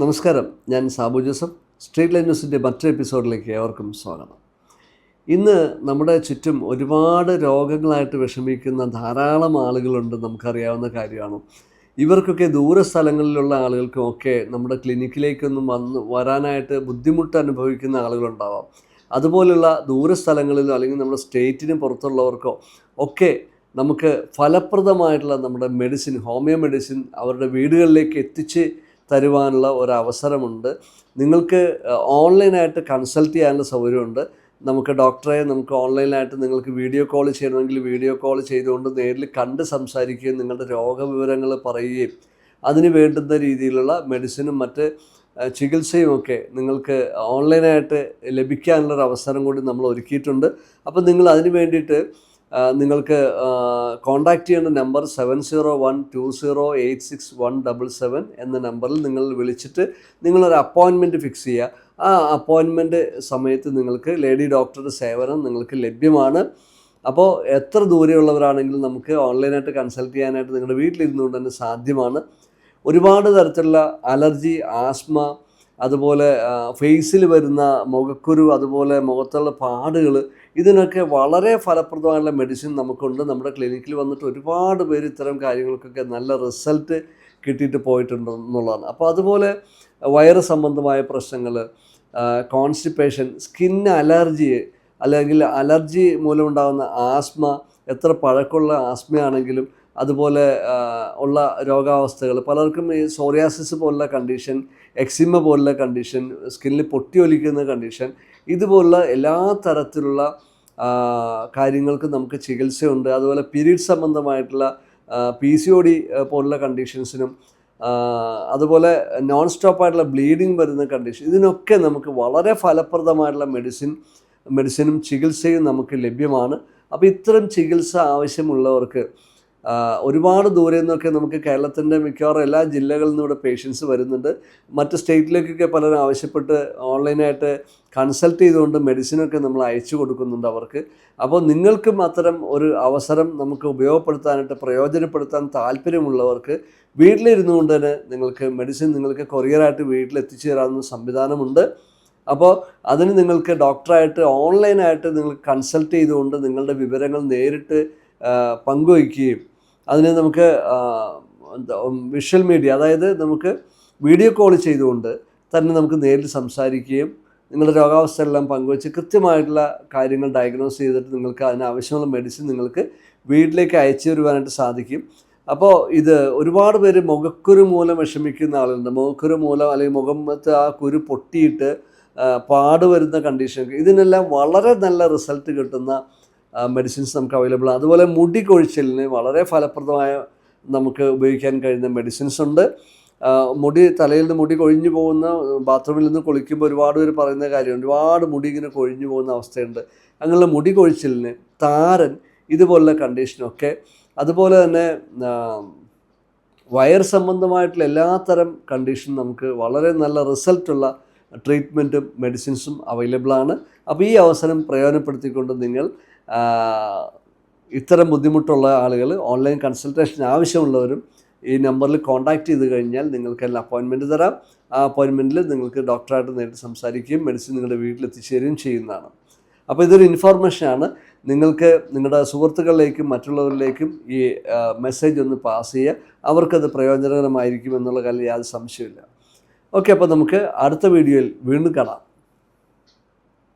നമസ്കാരം. ഞാൻ Sabu Joseph. Street line ന്യൂസിന്റെ മറ്റൊരു എപ്പിസോഡിലേക്ക് ഏവർക്കും സ്വാഗതം. ഇന്ന് നമ്മുടെ ചുറ്റും ഒരുപാട് രോഗങ്ങളായിട്ട് വിഷമിക്കുന്ന ധാരാളം ആളുകളുണ്ട് നമുക്കറിയാവുന്ന കാര്യമാണ്. ഇവർക്കൊക്കെ ദൂര സ്ഥലങ്ങളിലുള്ള ആളുകൾക്കും ഒക്കെ നമ്മുടെ ക്ലിനിക്കിലേക്കൊന്നും വന്ന് വരാനായിട്ട് ബുദ്ധിമുട്ട് അനുഭവിക്കുന്ന ആളുകളുണ്ടാവാം. അതുപോലുള്ള ദൂര സ്ഥലങ്ങളിലോ അല്ലെങ്കിൽ നമ്മുടെ സ്റ്റേറ്റിന് പുറത്തുള്ളവർക്കോ ഒക്കെ നമുക്ക് ഫലപ്രദമായിട്ടുള്ള നമ്മുടെ മെഡിസിൻ ഹോമിയോ മെഡിസിൻ അവരുടെ വീടുകളിലേക്ക് എത്തിച്ച് തരുവാനുള്ള ഒരു അവസരമുണ്ട് നിങ്ങൾക്ക് ഓൺലൈനായിട്ട് കൺസൾട്ട് ചെയ്യാനുള്ള സൗകര്യമുണ്ട്. നമുക്ക് ഡോക്ടറെ നമുക്ക് ഓൺലൈനായിട്ട് നിങ്ങൾക്ക് വീഡിയോ കോൾ ചെയ്യണമെങ്കിൽ വീഡിയോ കോൾ ചെയ്തുകൊണ്ട് നേരിൽ കണ്ട് സംസാരിക്കുകയും നിങ്ങളുടെ രോഗവിവരങ്ങൾ പറയുകയും അതിന് വേണ്ടുന്ന രീതിയിലുള്ള മെഡിസിനും മറ്റ് ചികിത്സയുമൊക്കെ നിങ്ങൾക്ക് ഓൺലൈനായിട്ട് ലഭിക്കാനുള്ളൊരു അവസരം കൂടി നമ്മൾ ഒരുക്കിയിട്ടുണ്ട്. അപ്പോൾ നിങ്ങൾ അതിന് വേണ്ടിയിട്ട് നിങ്ങൾക്ക് കോൺടാക്റ്റ് ചെയ്യേണ്ട number seven zero one two zero eight six one double seven എന്ന നമ്പറിൽ നിങ്ങൾ വിളിച്ചിട്ട് നിങ്ങളൊരു അപ്പോയിൻമെന്റ് ഫിക്സ് ചെയ്യുക. ആ അപ്പോയിൻമെന്റ് സമയത്ത് നിങ്ങൾക്ക് ലേഡി ഡോക്ടറുടെ സേവനം നിങ്ങൾക്ക് ലഭ്യമാണ്. അപ്പോൾ എത്ര ദൂരെയുള്ളവരാണെങ്കിലും നമുക്ക് ഓൺലൈനായിട്ട് കൺസൾട്ട് ചെയ്യാനായിട്ട് നിങ്ങളുടെ വീട്ടിലിരുന്നുകൊണ്ട് തന്നെ സാധ്യമാണ്. ഒരുപാട് തരത്തിലുള്ള അലർജി ആസ്മ അതുപോലെ ഫേസിൽ വരുന്ന മുഖക്കുരു അതുപോലെ മുഖത്തുള്ള പാടുകൾ ഇതിനൊക്കെ വളരെ ഫലപ്രദമായുള്ള മെഡിസിൻ നമുക്കുണ്ട്. നമ്മുടെ ക്ലിനിക്കിൽ വന്നിട്ട് ഒരുപാട് പേര് ഇത്തരം കാര്യങ്ങൾക്കൊക്കെ നല്ല റിസൾട്ട് കിട്ടിയിട്ട് പോയിട്ടുണ്ട് എന്നുള്ളതാണ്. അപ്പോൾ അതുപോലെ വയറ് സംബന്ധമായ പ്രശ്നങ്ങൾ കോൺസ്റ്റിപ്പേഷൻ സ്കിൻ അലർജി അല്ലെങ്കിൽ അലർജി മൂലമുണ്ടാകുന്ന ആസ്മ എത്ര പഴക്കമുള്ള ആസ്മയാണെങ്കിലും അതുപോലെ ഉള്ള രോഗാവസ്ഥകൾ. പലർക്കും ഈ സോറിയാസിസ് പോലുള്ള കണ്ടീഷൻ എക്സിമ പോലുള്ള കണ്ടീഷൻ സ്കിന്നിൽ പൊട്ടിയൊലിക്കുന്ന കണ്ടീഷൻ ഇതുപോലുള്ള എല്ലാ തരത്തിലുള്ള കാര്യങ്ങൾക്ക് നമുക്ക് ചികിത്സയുണ്ട്. അതുപോലെ പീരീഡ് സംബന്ധമായിട്ടുള്ള പി സി ഒ ഡി പോലുള്ള കണ്ടീഷൻസിനും അതുപോലെ നോൺ സ്റ്റോപ്പായിട്ടുള്ള ബ്ലീഡിങ് വരുന്ന കണ്ടീഷൻ ഇതിനൊക്കെ നമുക്ക് വളരെ ഫലപ്രദമായിട്ടുള്ള മെഡിസിൻ മെഡിസിനും ചികിത്സയും നമുക്ക് ലഭ്യമാണ്. അപ്പോൾ ഇത്തരം ചികിത്സ ആവശ്യമുള്ളവർക്ക് ഒരുപാട് ദൂരെ നിന്നൊക്കെ നമുക്ക് കേരളത്തിന്റെ മിക്കവാറും എല്ലാ ജില്ലകളിൽ നിന്നും ഇവിടെ പേഷ്യൻസ് വരുന്നുണ്ട്. മറ്റ് സ്റ്റേറ്റിലേക്കൊക്കെ പലരും ആവശ്യപ്പെട്ട് ഓൺലൈനായിട്ട് കൺസൾട്ട് ചെയ്തുകൊണ്ട് മെഡിസിനൊക്കെ നമ്മൾ അയച്ചു കൊടുക്കുന്നുണ്ട് അവർക്ക്. അപ്പോൾ നിങ്ങൾക്കും അത്തരം ഒരു അവസരം നമുക്ക് ഉപയോഗപ്പെടുത്താനായിട്ട് പ്രയോജനപ്പെടുത്താൻ താല്പര്യമുള്ളവർക്ക് വീട്ടിലിരുന്നു കൊണ്ട് തന്നെ നിങ്ങൾക്ക് മെഡിസിൻ നിങ്ങൾക്ക് കൊറിയറായിട്ട് വീട്ടിൽ എത്തിച്ചു തരാവുന്ന സംവിധാനമുണ്ട്. അപ്പോൾ അതിന് നിങ്ങൾക്ക് ഡോക്ടറായിട്ട് ഓൺലൈനായിട്ട് നിങ്ങൾ കൺസൾട്ട് ചെയ്തുകൊണ്ട് നിങ്ങളുടെ വിവരങ്ങൾ നേരിട്ട് പങ്കുവയ്ക്കുകയും. അതിനെ നമുക്ക് വിഷ്വൽ മീഡിയ അതായത് നമുക്ക് വീഡിയോ കോൾ ചെയ്തുകൊണ്ട് തന്നെ നമുക്ക് നേരിൽ സംസാരിക്കുകയും നിങ്ങളുടെ രോഗാവസ്ഥ എല്ലാം പങ്കുവച്ച് കൃത്യമായിട്ടുള്ള കാര്യങ്ങൾ ഡയഗ്നോസ് ചെയ്തിട്ട് നിങ്ങൾക്ക് അതിനാവശ്യമുള്ള മെഡിസിൻ നിങ്ങൾക്ക് വീട്ടിലേക്ക് അയച്ചു തരുവാനായിട്ട് സാധിക്കും. അപ്പോൾ ഇത് ഒരുപാട് പേര് മുഖക്കുരു മൂലം വിഷമിക്കുന്ന ആളുകളുണ്ട്. മുഖക്കുരു മൂലം അല്ലെങ്കിൽ മുഖത്ത് ആ കുരു പൊട്ടിയിട്ട് പാട് വരുന്ന കണ്ടീഷൻ ഇതിനെല്ലാം വളരെ നല്ല റിസൾട്ട് കിട്ടുന്ന മെഡിസിൻസ് നമുക്ക് അവൈലബിൾ അതുപോലെ മുടി കൊഴിച്ചിലിന് വളരെ ഫലപ്രദമായ നമുക്ക് ഉപയോഗിക്കാൻ കഴിയുന്ന മെഡിസിൻസ് ഉണ്ട്. മുടി തലയിൽ നിന്ന് മുടി കൊഴിഞ്ഞു പോകുന്ന ബാത്റൂമിൽ നിന്ന് കുളിക്കുമ്പോൾ ഒരുപാട് പേര് പറയുന്ന കാര്യമുണ്ട്. ഒരുപാട് മുടി ഇങ്ങനെ കൊഴിഞ്ഞു പോകുന്ന അവസ്ഥയുണ്ട്. അങ്ങനെയുള്ള മുടി കൊഴിച്ചിലിന് താരൻ ഇതുപോലുള്ള കണ്ടീഷനൊക്കെ അതുപോലെ തന്നെ വയർ സംബന്ധമായിട്ടുള്ള എല്ലാത്തരം കണ്ടീഷൻ നമുക്ക് വളരെ നല്ല റിസൾട്ടുള്ള ട്രീറ്റ്മെന്റും മെഡിസിൻസും അവൈലബിളാണ് അപ്പോൾ ഈ അവസരം പ്രയോജനപ്പെടുത്തിക്കൊണ്ട് നിങ്ങൾ ഇത്തരം ബുദ്ധിമുട്ടുള്ള ആളുകൾ ഓൺലൈൻ കൺസൾട്ടേഷൻ ആവശ്യമുള്ളവരും ഈ നമ്പറിൽ കോൺടാക്റ്റ് ചെയ്ത് കഴിഞ്ഞാൽ നിങ്ങൾക്ക് എല്ലാം അപ്പോയിൻമെന്റ് തരാം. ആ അപ്പോയിൻമെന്റിൽ നിങ്ങൾക്ക് ഡോക്ടറായിട്ട് നേരിട്ട് സംസാരിക്കുകയും മെഡിസിൻ നിങ്ങളുടെ വീട്ടിൽ എത്തിച്ചേരുകയും ചെയ്യുന്നതാണ്. അപ്പോൾ ഇതൊരു ഇൻഫോർമേഷനാണ്. നിങ്ങൾക്ക് നിങ്ങളുടെ സുഹൃത്തുക്കളിലേക്കും മറ്റുള്ളവരിലേക്കും ഈ മെസ്സേജ് ഒന്ന് പാസ് ചെയ്യുക. അവർക്കത് പ്രയോജനകരമായിരിക്കും എന്നുള്ള കാര്യം യാതൊരു സംശയമില്ല ഓക്കെ അപ്പോൾ നമുക്ക് അടുത്ത വീഡിയോയിൽ വീണ്ടും കാണാം.